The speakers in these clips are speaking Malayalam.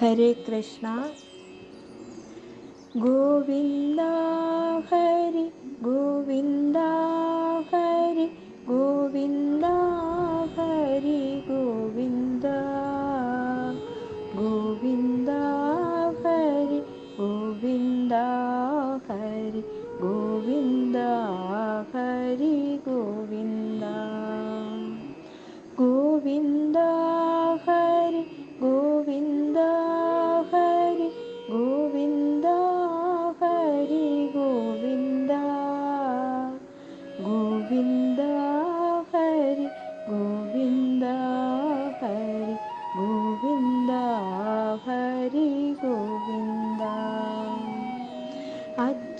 ഹരേ കൃഷ്ണ ഗോവിന്ദ ഹരി ഗോവിന്ദ ഹരി ഗോവിന്ദ ഹരി ഗോവിന്ദ ഗോവിന്ദ ഹരി ഗോവിന്ദ ഹരി ഗോവിന്ദ ഹരി ഗോവിന്ദ ഗോവിന്ദ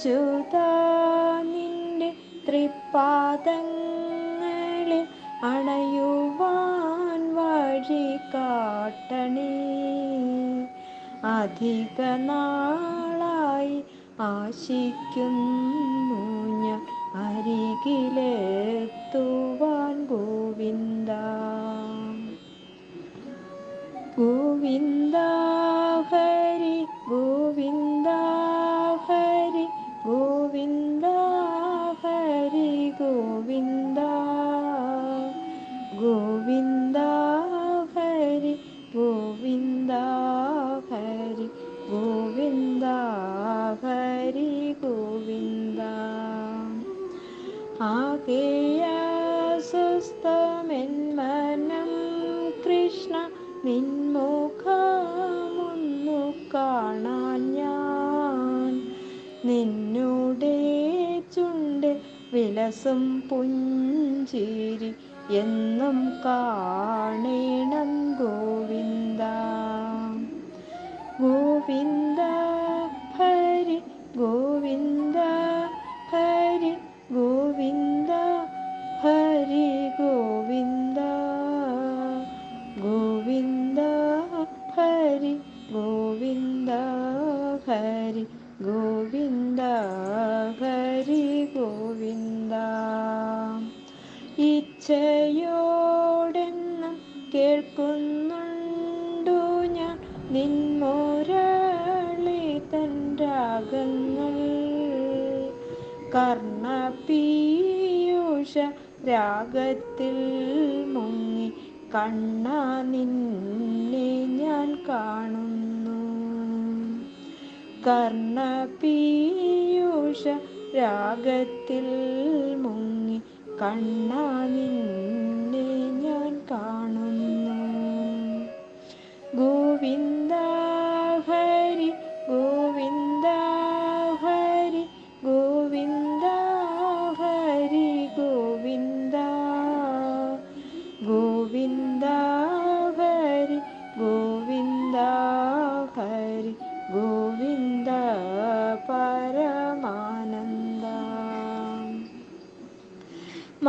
അച്യുത നിന്റെ തൃപ്പാദങ്ങളിൽ അണയുവാൻ വഴി കാട്ടണേ അധിക നാളായി ആശിക്കുന്നു ഞാൻ അരികിലെത്തുവാൻ ഗോവിന്ദ. ഗോവിന്ദ. നിൻമുഖമൊന്നു കാണാൻ ഞാൻ. നിന്നോടെ ചുണ്ട് വിലസും പുഞ്ചിരി എന്നും കാണേണം ഹരി ഗോവിന്ദ ഹരി ഗോവിന്ദ ഹരി ഗോവിന്ദ. ഇച്ഛയോടെന്നും കേൾക്കുന്നുണ്ടു ഞാൻ നിന്മോരളി തൻ രാഗങ്ങൾ. കർണപീയൂഷ രാഗത്തിൽ മുങ്ങി കണ്ണ നിന്നെ ഞാൻ കാണുന്നു. കർണപീയൂഷ രാഗത്തിൽ മുങ്ങി കണ്ണ നിന്നെ ഞാൻ കാണുന്നു. ഗോവിന്ദ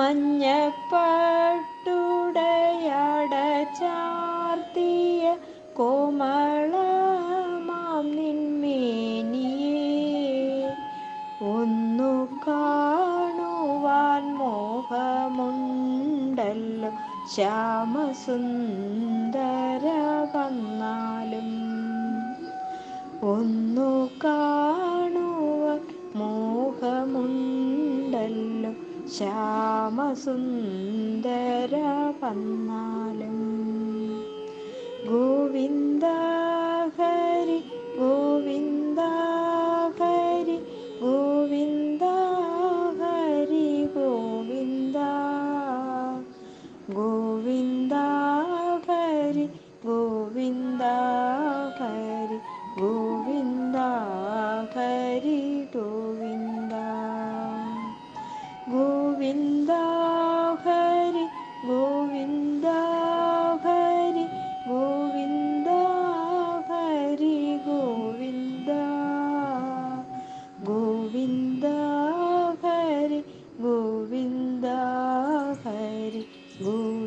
മഞ്ഞപ്പട്ടുടയാട ചാർത്തിയ കോമളമാം നിന്മേനിയെ. ഒന്നു കാണുവാൻ മോഹമുണ്ടല്ലോ ശ്യാമസുന്ദര വന്നാലും ശ്യാമസുന്ദര പന്നാലും ഗോവിന്ദ ഹരി ഗോവിന്ദ Ooh.